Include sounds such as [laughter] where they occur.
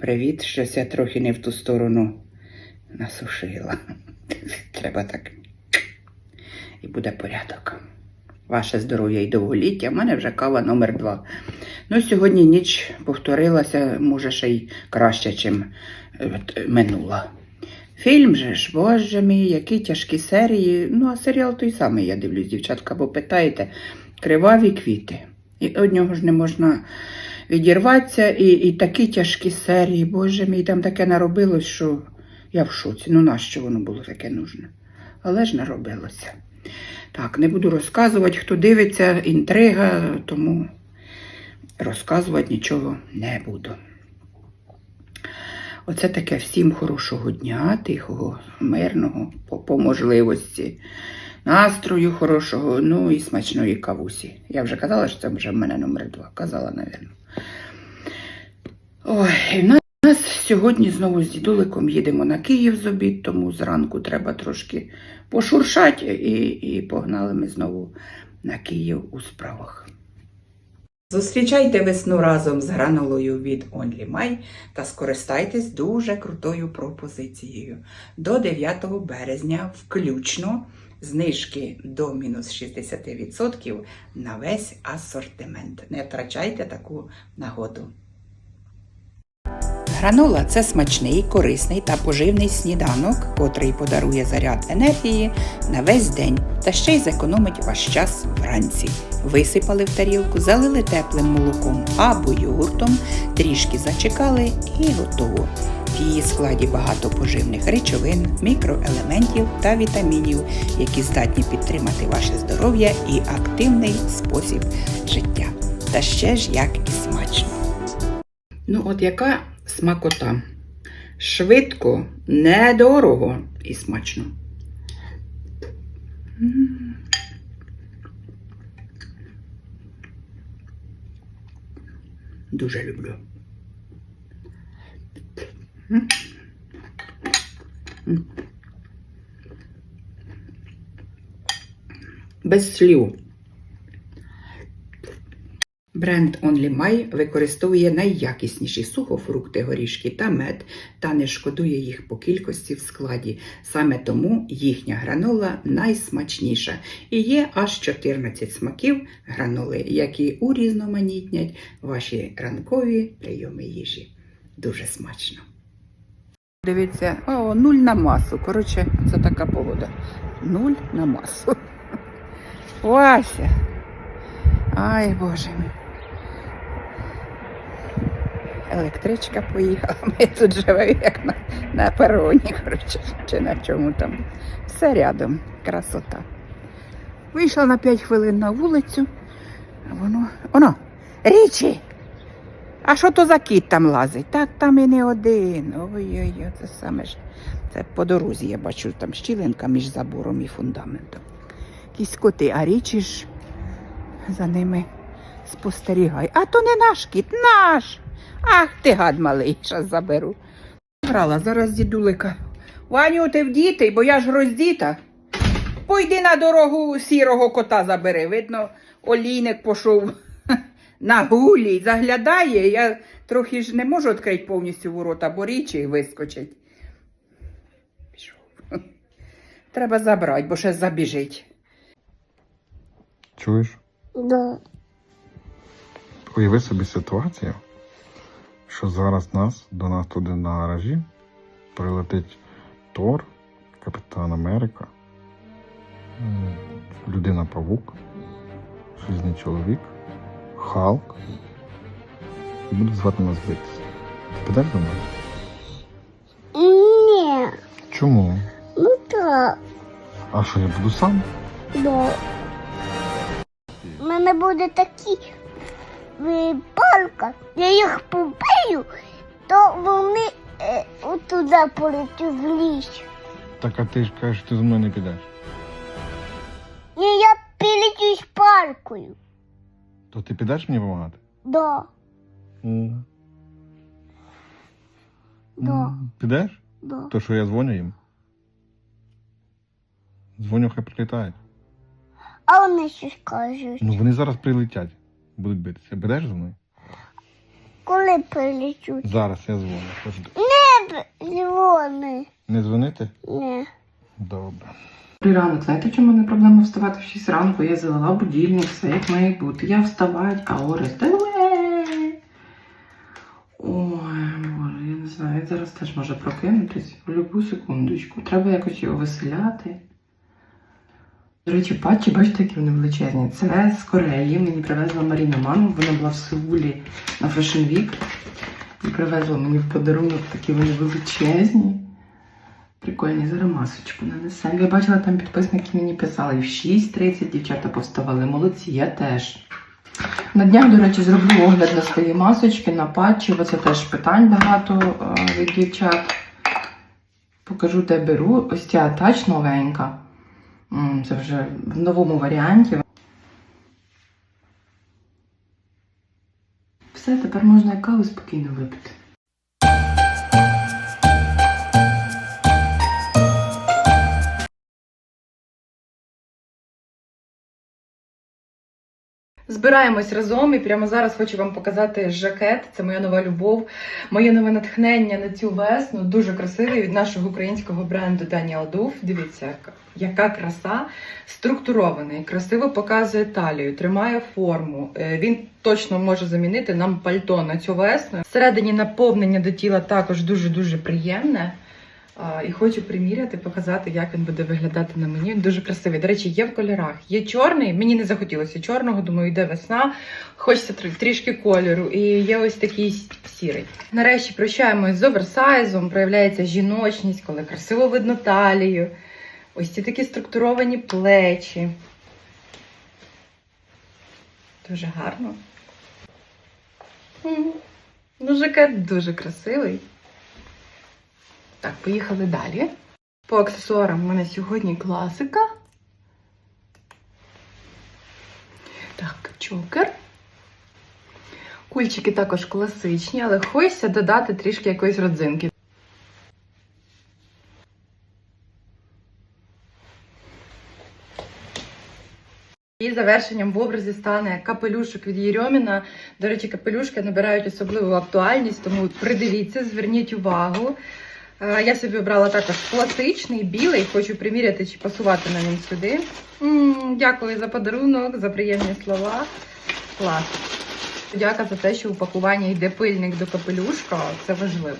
Привіт, щось я трохи не в ту сторону насушила. [laughs] Треба так. І буде порядок. Ваше здоров'я і довголіття. У мене вже кава номер два. Ну, сьогодні ніч повторилася, може, ще й краще, чим е, минула. Фільм же ж, боже мій, які тяжкі серії. Ну, а серіал той самий, я дивлюсь, дівчатка, бо питаєте, криваві квіти. І од нього ж не можна відірватися, і, і такі тяжкі серії, боже мій, там таке наробилось, що я в шоці. Ну, нащо воно було таке нужне? Але ж наробилося. Так, не буду розказувати, хто дивиться, інтрига, тому розказувати нічого не буду. Оце таке всім хорошого дня, тихого, мирного, по, по можливості, настрою хорошого, ну і смачної кавусі. Я вже казала, що це вже в мене номер два. Казала, напевно. Ой, в нас сьогодні знову з дідуликом їдемо на Київ з обід, тому зранку треба трошки пошуршати і, і погнали ми знову на Київ у справах. Зустрічайте весну разом з гранулою від Only My та скористайтесь дуже крутою пропозицією. До 9 березня включно знижки до мінус 60% на весь асортимент. Не втрачайте таку нагоду. Гранола це смачний, корисний та поживний сніданок, котрий подарує заряд енергії на весь день та ще й зекономить ваш час вранці. Висипали в тарілку, залили теплим молоком або йогуртом, трішки зачекали і готово. В її складі багато поживних речовин, мікроелементів та вітамінів, які здатні підтримати ваше здоров'я і активний спосіб життя. Та ще ж як і смачно. Ну, от яка смакота. Швидко, недорого і смачно. Дуже люблю. Без слів. Бренд Only My використовує найякісніші сухофрукти, горішки та мед та не шкодує їх по кількості в складі. Саме тому їхня гранола найсмачніша і є аж 14 смаків граноли, які урізноманітнять ваші ранкові прийоми їжі. Дуже смачно. Дивіться, о, нуль на масу. Коротше, це така погода. Нуль на масу. [laughs] Вася. Ай, Боже мій. Електричка поїхала. [laughs] Ми тут живемо як на, на пероні, коротше, чи на чому там. Все рядом. Красота. Вийшла на 5 хвилин на вулицю, а воно. Воно! Річі! А що то за кіт там лазить? Так там і не один. Ой-ой-ой, це саме ж. Це по дорозі я бачу там щілинка між забором і фундаментом. Якісь коти, а річі ж за ними спостерігай. А то не наш кіт, наш. Ах ти гад малий, щас заберу. Грала зараз дідулика. Ваню, ти вдітий, бо я ж роздіта. Пойди на дорогу сірого кота забери. Видно, олійник пішов [laughs] на гулі, заглядає. Я трохи ж не можу відкрити повністю ворота, бо річі вискочить. Пішов. [laughs] Треба забрати, бо ще забіжить. Чуєш? Да. Уяви собі ситуацію, що зараз нас до нас туди на гаражі прилетить Тор, Капітан Америка, Людина Павук, Желізний чоловік, Халк. І буде звати нас битися. Ти підеш до нас? Ні. Чому? Ну так. А що я буду сам? Да. У мене буде такі е, палка. Я їх побию, то вони е, отуди полетять в ліс. Так а ти ж кажеш, ти мною не підеш. Ні, я полетю з палкою. То ти підеш мені допомагати? Да. М. Да. М, Підеш? Да. То що я дзвоню їм? Дзвоню, хай прилітають. А вони що скажуть? Ну вони зараз прилетять, будуть битися. Береш мною? коли прилічуть? Зараз я дзвоню. Пожди. Дзвони. Не дзвонити? Не. Добре. Добрий ранок, знаєте, чому не проблема вставати в 6 ранку? Я залила будильник, все як має бути. Я вставать, а Орес. Ой, боже, я не знаю, він зараз теж може прокинутись в будь-яку секундочку. Треба якось його веселяти. До речі, патчі, бачите, які вони величезні. Це з Кореї. Мені привезла Маріна маму. Вона була в Сеулі на Fashion Week. І привезла мені в подарунок такі вони величезні. Прикольні, зараз масочку нанесемо. Я бачила, там підписники мені писали в 6.30 дівчата повставали. Молодці, я теж. На днях, до речі, зроблю огляд на свої масочки, на патчі, бо це теж питань багато е, від дівчат. Покажу, де беру. Ось ця тач новенька. Це вже в новому варіанті. Все, тепер можна каву спокійно випити. Збираємось разом і прямо зараз хочу вам показати жакет. Це моя нова любов, моє нове натхнення на цю весну. Дуже красивий від нашого українського бренду Daniel Duff. Дивіться, яка, яка краса. Структурований, красиво показує талію, тримає форму. Е, Він точно може замінити нам пальто на цю весну. Всередині наповнення до тіла також дуже дуже приємне. І хочу приміряти, показати, як він буде виглядати на мені. Він дуже красивий. До речі, є в кольорах. Є чорний, мені не захотілося чорного, думаю, йде весна. Хочеться трішки кольору. І є ось такий сірий. Нарешті прощаємось з оверсайзом, проявляється жіночність, коли красиво видно талію. Ось ці такі структуровані плечі. Дуже гарно. М. Жакет дуже красивий. Так, поїхали далі. По аксесуарам в мене сьогодні класика. Так, чокер. Кульчики також класичні, але хочеться додати трішки якоїсь родзинки. І завершенням в образі стане капелюшок від Єрьоміна. До речі, капелюшки набирають особливу актуальність, тому придивіться, зверніть увагу. Е, Я собі обрала також класичний, білий, хочу приміряти чи пасувати на ним сюди. М, Дякую за подарунок, за приємні слова. Клас. Дяка за те, що у пакуванні йде пильник до капелюшка. Це важливо.